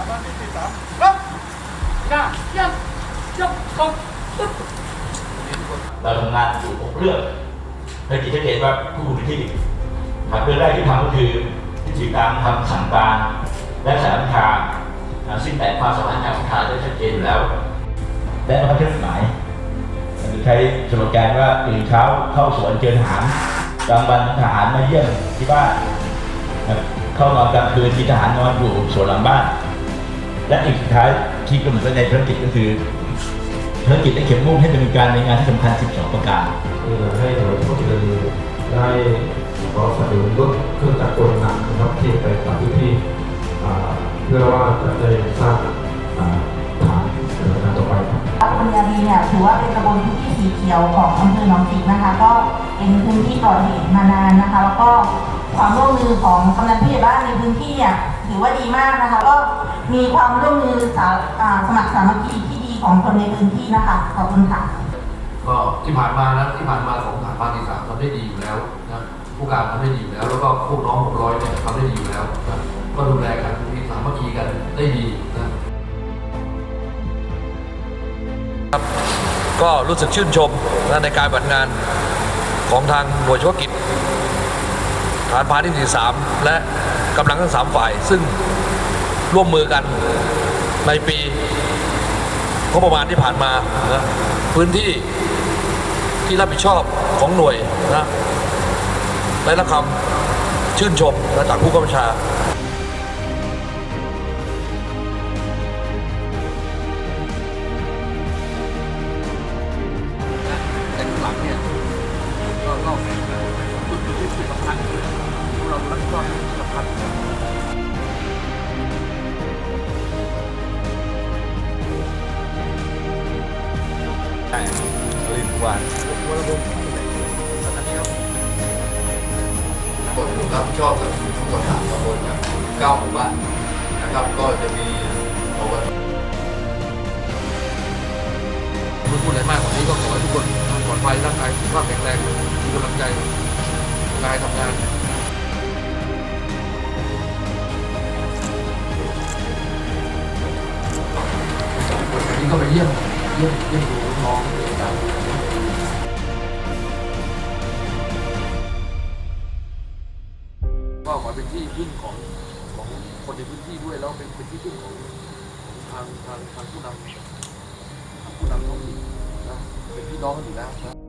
ามบ้านที่สี่สามรับหน้ายับยับกบปึ๊บเราทำงานอยู่หกเรื่องในกิจชัดเจนว่าผู้คุมที่ทำเรื่องแรกที่ทำก็คือที่ติดตามทำสั่งการและสารบัญชาซึ่งแต่ความสามารถการบัญชาได้ชัดเจนอยู่แล้ว และบังคับใช้กฎหมายใช้สโลแกนว่าตื่นเช้าเข้าสวนเจอทหารกลางวันทหารมาเยี่ยมที่บ้านเข้านอนกลางคืนมีทหารนอนอยู่สวนหลังบ้าน และอีกสุดท้ายที่กำหนดไว้ในภารกิจก็คือภารกิจได้เข็มมุ่งให้ดำเนินการในงานที่สำคัญ 12 ประการคือให้หน่วยควบคุมได้ขอสนับสนุนรถเครื่องจักรกลหนักนะครับที่ไปปฏิบัติที่อ่าเพื่อว่าจะได้สร้างอ่าฐานในงานต่อไปครับตำบลยาดีเนี่ยถือว่าเป็นตำบลพื้นที่สีเขียวของอำเภอหนองจิกนะคะ ก็เป็นพื้นที่ปลอดเหตุมานานนะคะ แล้วก็ ความร่วมมือของกำนันผู้ใหญ่บ้านในพื้นที่เนี่ยถือว่าดีมากนะคะ ก็มีความร่วมมือสาอ่าสมัครสามัคคีที่ดีของคนในพื้นที่นะคะขอบคุณค่ะก็ที่ผ่านมานะที่ผ่านมาของฐานพรานที่สามทำได้ดีอยู่แล้วนะผู้การทำได้ดีอยู่แล้ว แล้วก็พวกน้องหกร้อยเนี่ยทำได้ดีอยู่แล้วนะก็ดูแลกันมีสามัคคีกันได้ดีนะก็รู้สึกชื่นชมนะในการปฏิบัติงานของทางหน่วยเฉพาะกิจ ฐานพาณิชย์ที่3และกำลังทั้งสามฝ่าย ซึ่งร่วมมือกันในปีงบประมาณที่ผ่านมานะพื้นที่ที่รับผิดชอบของหน่วยนะได้รับคำชื่นชมนะจากผู้กำกับชา คนรับผิดชอบกับทั้งหมดสามตำบลกับเก้าหมู่บ้านนะครับ ก็จะมีอบตไม่พูดอะไรมากกว่านี้ก็ขอให้ทุกคนปลอดภัยร่างกายสุขภาพแข็งแรงมีกำลังใจกายทำงานวันนี้ก็ไปเยี่ยม เยี่ยมเยี่ยมดูน้องๆกันก็ขอเป็นที่พึ่งของของคนในพื้นที่ด้วยแล้วเป็นเป็นที่พึ่งของของทางทางทางผู้นำทางผู้นำท้องถิ่นนะเป็นพี่น้องกันอยู่แล้วนะ